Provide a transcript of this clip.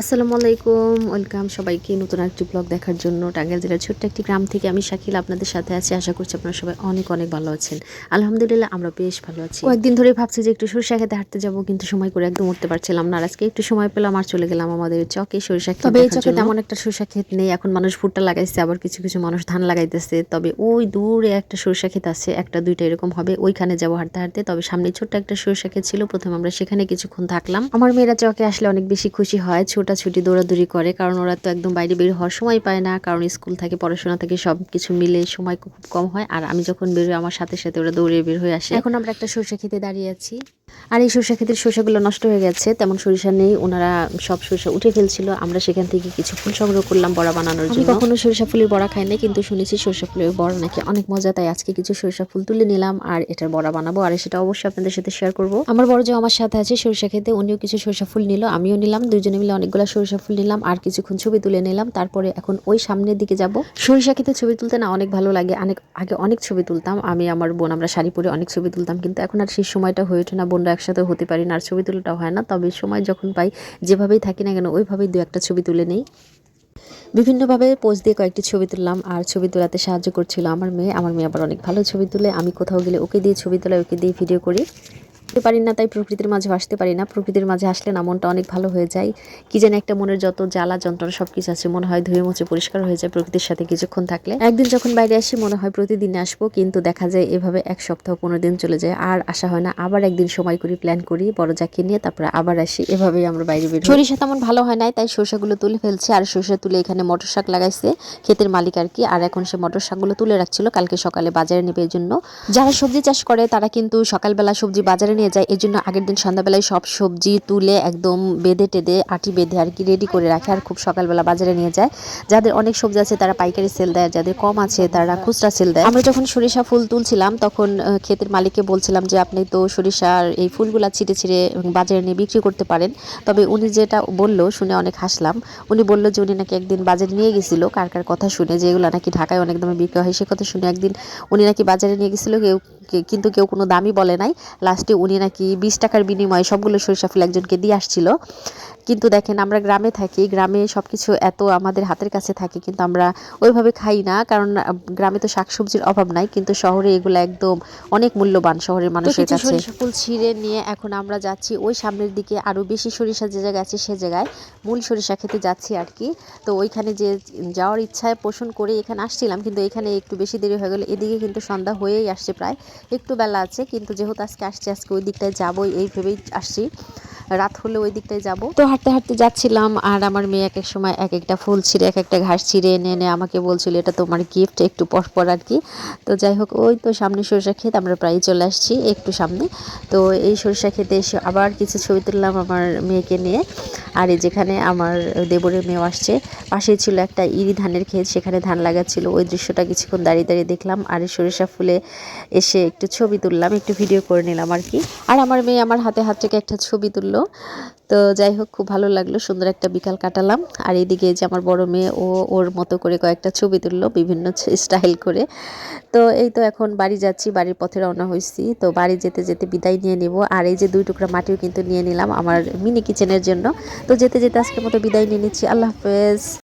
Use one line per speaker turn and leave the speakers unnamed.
আসসালামু আলাইকুম ওয়েলকাম সবাইকে নতুন একটি ব্লগ দেখার জন্য টাঙ্গাইল জেলার ছোট্ট একটি গ্রাম থেকে আমি শাকিল আপনাদের সাথে আছি। আশা করছি আপনারা সবাই অনেক অনেক ভালো আছেন। আলহামদুলিল্লাহ আমরা বেশ ভালো আছি। কয়েকদিন ধরে ভাবছি যে একটু সরিষা খেতে হাঁটতে যাব কিন্তু সময় করে একদম উঠতে পারছিলাম না। আর আজকে একটু সময় পেলাম আর চলে গেলাম আমাদের চকে সরিষা খেতে তবে এই চকে তেমন একটা সরিষা ক্ষেত নেই এখন মানুষ ভুট্টা লাগাইছে আবার কিছু কিছু মানুষ ধান লাগাইতেছে। তবে ওই দূরে একটা সরিষা ক্ষেত আছে একটা দুইটা এরকম হবে ওইখানে যাব হাঁটতে হাঁটতে। তবে সামনে ছোট্ট একটা সরিষা ক্ষেত ছিল প্রথমে আমরা সেখানে কিছুক্ষণ থাকলাম। আমার মেয়েরা চকে আসলে অনেক বেশি খুশি হয় ছোটাছুটি দৌড়াদৌড়ি করে, কারণ ওরা তো একদম বাইরে বের হওয়ার সময় পায় না, কারণ স্কুল থাকে, পড়াশোনা থাকে সব কিছু মিলে সময় খুব কম হয়। আর আমি যখন বেরোই, আমার সাথে সাথে ওরা দৌড়ে বের হয়ে আসে। এখন আমরা একটা সরষে খেতে দাঁড়িয়ে আছি। আর এই সরিষা ক্ষেতের সরিষাগুলো নষ্ট হয়ে গেছে তেমন সরিষা নেই ওনারা সব সরিষা উঠে ফেলছিল। আমরা সেখান থেকে কিছু ফুল সংগ্রহ করলাম বড়া বানানোর জন্য। কখনো সরিষা ফুলের বড়া খাই নাই কিন্তু শুনেছি সরিষা ফুলের বড়া নাকি অনেক মজা তাই আজকে কিছু সরিষা ফুল তুলে নিলাম আর এটার বড়া বানাবো আর সেটা অবশ্যই আপনাদের সাথে শেয়ার করব। আমার বড় যে আমার সাথে আছে সরিষা খেতে উনিও কিছু সরিষা ফুল নিল আমিও নিলাম দুজনে মিলে অনেকগুলো সরিষা ফুল নিলাম আর কিছুক্ষণ ছবি তুলে নিলাম তারপরে এখন ওই সামনের দিকে যাব। সরিষা খেতে ছবি তুলতে না অনেক ভালো লাগে অনেক আগে অনেক ছবি তুলতাম আমি আমার বোন আমরা শাড়ি পরে অনেক ছবি তুলতাম কিন্তু এখন আর সেই সময়টা হয়ে ওঠে না বোনরা একসাথে হতে পারি না, আর ছবি তোলাটাও হয় না। তবে সময় যখন পাই, যেভাবেই থাকি না কেন, ওইভাবেই দু একটা ছবি তুলে নেই। বিভিন্নভাবে পোজ দিয়ে কয়েকটি ছবি তুললাম, আর ছবি তোলাতে সাহায্য করছিল আমার মেয়ে। আমার মেয়ে আবার অনেক ভালো ছবি তুলে। আমি কোথাও গেলে ওকে দিয়ে ছবি তোলা ওকে দিয়ে ভিডিও করি। পারি না, তাই প্রকৃতির মাঝে আসতে পারি না। প্রকৃতির মাঝে আসলে না, মনটা অনেক ভালো হয়ে যায়। কি যেন একটা মনের যত জ্বালা যন্ত্রণা সব কিছু আছে, মনে হয় ধুয়ে মুছে পরিষ্কার হয়ে যায় প্রকৃতির সাথে কিছুক্ষণ থাকলে। একদিন যখন বাইরে আসি, মনে হয় প্রতিদিন আসব, কিন্তু দেখা যায় এভাবে এক সপ্তাহ পনেরো দিন চলে যায়। আর আসা হয় না, আবার একদিন সময় করি প্ল্যান করি, বড় যাকে নিয়ে তারপরে আবার আসি। এভাবেই আমরা বাইরে বের সরিষা তেমন ভালো হয় নাই, তাই সরষাগুলো তুলে ফেলছে। আর সরষা তুলে এখানে মটর শাক লাগাইছে, ক্ষেতের মালিক আর কি। আর এখন সে মটর শাকগুলো তুলে রাখছিল, কালকে সকালে বাজারে নেবে জন্য যারা সবজি চাষ করে, তারা কিন্তু সকালবেলা সবজি বাজারে নিয়ে যায়। এর জন্য আগের দিন সন্ধ্যাবেলায় সব সবজি তুলে একদম বেঁধে টেঁধে আটি বেঁধে আর কি রেডি করে রাখে আর খুব সকালবেলা বাজারে নিয়ে যায়। যাদের অনেক সবজি আছে তারা পাইকারি সেল দেয় যাদের কম আছে তারা খুচরা সেল দেয়। আমরা যখন সরিষা ফুল তুলছিলাম তখন ক্ষেতের মালিককে বলছিলাম যে আপনি তো সরিষার এই ফুলগুলা ছিটে ছিঁড়ে বাজারে নিয়ে বিক্রি করতে পারেন। তবে উনি যেটা বলল শুনে অনেক হাসলাম। উনি বলল যে উনি নাকি একদিন বাজারে নিয়ে গেছিল কার কার কথা শুনে যে এগুলো নাকি ঢাকায় অনেক দামে বিক্রি হয় সে কথা শুনে একদিন উনি নাকি বাজারে নিয়ে গেছিল কেউ কিন্তু কেউ কোনো দামই বলে নাই। লাস্টে উনি নাকি বিশ টাকার বিনিময়ে সবগুলো সরিষা ফুল একজনকে দিয়ে আসছিল। কিন্তু দেখেন আমরা গ্রামে থাকি গ্রামে সব কিছু এত আমাদের হাতের কাছে থাকে কিন্তু আমরা ওইভাবে খাই না কারণ গ্রামে তো শাকসবজির অভাব নাই কিন্তু শহরে এগুলো একদম অনেক মূল্যবান শহরের মানুষের কাছে ফুল ছিঁড়ে নিয়ে এখন আমরা যাচ্ছি ওই সামনের দিকে আরও বেশি সরিষা যে জায়গায় আছে সে জায়গায় মূল সরিষা খেতে যাচ্ছি আর কি। তো ওইখানে যে যাওয়ার ইচ্ছায় পোষণ করে এখানে আসছিলাম কিন্তু এখানে একটু বেশি দেরি হয়ে গেল এদিকে কিন্তু সন্ধ্যা হয়েই আসছে প্রায় একটু বেলা আছে কিন্তু যেহেতু আজকে আসছি আজকে ওই দিকটায় যাবোই এই ভেবেই আসছি। রাত হলে ওই দিকটায় যাব। তো হাঁটতে হাঁটতে যাচ্ছিলাম আর আমার মেয়ে এক এক সময় এক একটা ফুল ছিঁড়ে এক একটা ঘাস ছিঁড়ে এনে এনে আমাকে বলছিল, এটা তোমার গিফট একটু পর পর আর কি। তো যাই হোক, ওই তো সামনে সরিষা ক্ষেত, আমরা প্রায় চলে আসছি একটু সামনে। তো এই সরিষা খেতে এসে আবার কিছু ছবি তুললাম আমার মেয়েকে নিয়ে। আর এই যেখানে আমার দেবরের মেয়েও আসছে পাশেই ছিল একটা ইরি ধানের ক্ষেত, সেখানে ধান লাগাচ্ছিল। ওই দৃশ্যটা কিছুক্ষণ দাঁড়িয়ে দাঁড়িয়ে দেখলাম আর সরিষা ফুলে এসে একটু ছবি তুললাম, একটু ভিডিও করে নিলাম আর কি। আর আমার মেয়ে আমার হাতে হাত থেকে একটা ছবি তুললো। তো যাই হোক, খুব ভালো লাগল, সুন্দর একটা বিকাল কাটালাম। আর এদিকে যে আমার বড় মেয়ে, ও ওর মতো করে কয়েকটা ছবি তুললো, বিভিন্ন স্টাইল করে। তো এই তো এখন বাড়ি যাচ্ছি, বাড়ির পথে রওনা হয়েছি তো বাড়ি যেতে যেতে বিদায় নিয়ে নিব। আর এই যে দুই টুকরা মাটিও কিন্তু নিয়ে নিলাম আমার মিনি কিচেনের জন্য। তো যেতে যেতে আজকের মতো বিদায় নিয়ে নিচ্ছি। আল্লাহ হাফেজ।